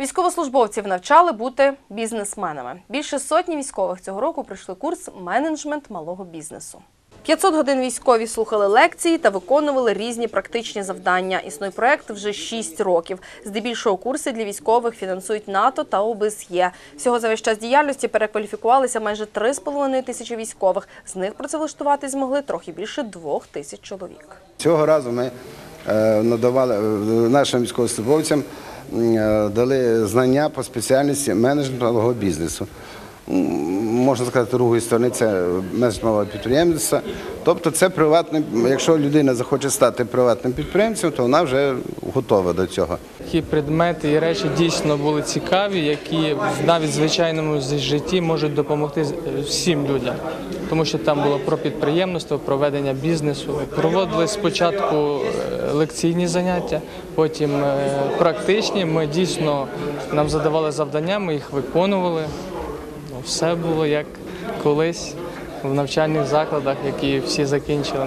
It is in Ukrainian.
Військовослужбовців навчали бути бізнесменами. Більше сотні військових цього року пройшли курс менеджмент малого бізнесу. 500 годин військові слухали лекції та виконували різні практичні завдання. Існує проект вже 6 років. Здебільшого курси для військових фінансують НАТО та ОБСЄ. Всього за весь час діяльності перекваліфікувалися майже 3,5 тисячі військових. З них працевлаштувати змогли трохи більше 2 тисяч чоловік. Цього разу ми е, надавали е, нашим військовослужбовцям дали знання по спеціальності менеджмент малого бізнесу. Можна сказати, другої сторони це малого підприємництва. Тобто, це приватне, якщо людина захоче стати приватним підприємцем, то вона вже готова до цього. Такі предмети і речі дійсно були цікаві, які навіть в звичайному житті можуть допомогти всім людям, тому що там було про підприємництво, проведення бізнесу. Проводили спочатку е, лекційні заняття, потім е, практичні. Ми дійсно нам задавали завдання, ми їх виконували. Ну, Все було як колись в навчальних закладах, які всі закінчили.